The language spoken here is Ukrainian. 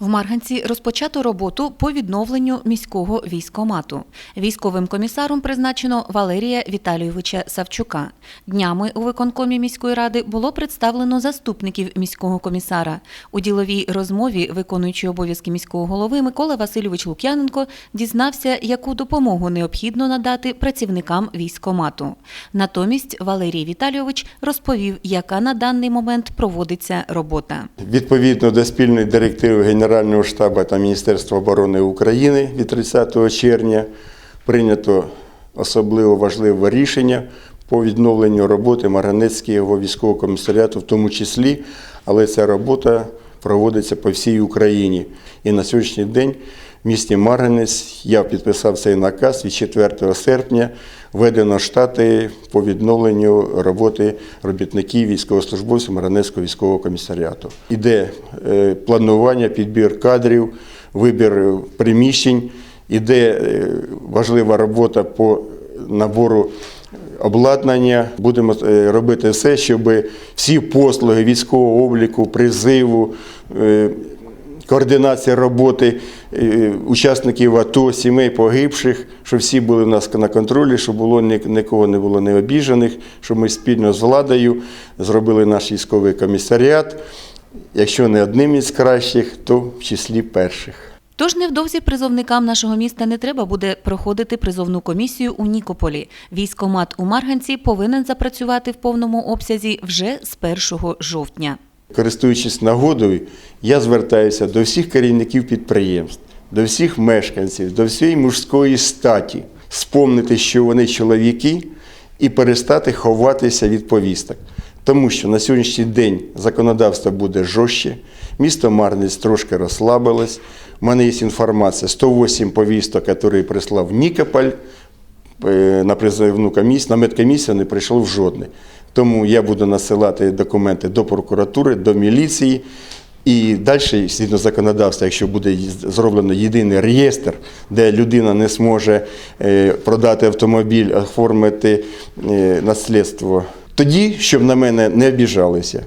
В Марганці розпочато роботу по відновленню міського військомату. Військовим комісаром призначено Валерія Віталійовича Савчука. Днями у виконкомі міської ради було представлено заступників міського комісара. У діловій розмові виконуючий обов'язки міського голови Микола Васильович Лук'яненко дізнався, яку допомогу необхідно надати працівникам військомату. Натомість Валерій Віталійович розповів, яка на даний момент проводиться робота. Відповідно до спільної директиви Генерального штабу та Міністерства оборони України від 30 червня прийнято особливо важливе рішення по відновленню роботи Марганецького військового комісаріату, в тому числі, але ця робота проводиться по всій Україні. І на сьогоднішній день місті Марганець я підписав цей наказ від 4 серпня. Введено штати по відновленню роботи робітників військовослужбовців Марганецького військового комісаріату. Іде е, планування, підбір кадрів, вибір приміщень, іде е, важлива робота по набору обладнання. Будемо е, робити все, щоб всі послуги військового обліку, призиву, координація роботи е, учасників АТО, сімей погибших, щоб всі були в нас на контролі, щоб було нікого не було не обіжених, щоб ми спільно з владою зробили наш військовий комісаріат. Якщо не одним із кращих, то в числі перших. Тож невдовзі призовникам нашого міста не треба буде проходити призовну комісію у Нікополі. Військомат у Марганці повинен запрацювати в повному обсязі вже з 1 жовтня. Користуючись нагодою, я звертаюся до всіх керівників підприємств, до всіх мешканців, до всієї мужської статі, спомнити, що вони чоловіки, і перестати ховатися від повісток. Тому що на сьогоднішній день законодавство буде жорстче, місто Марниць трошки розслабилось. У мене є інформація: 108 повісток, які прислав Нікополь, е, на призовну комісію, на медкомісію не прийшло в жодне. Тому я буду насилати документи до прокуратури, до міліції. І далі, згідно законодавства, якщо буде зроблено єдиний реєстр, де людина не зможе е, продати автомобіль, оформити е, наслідство, тоді, щоб на мене не обіжалися,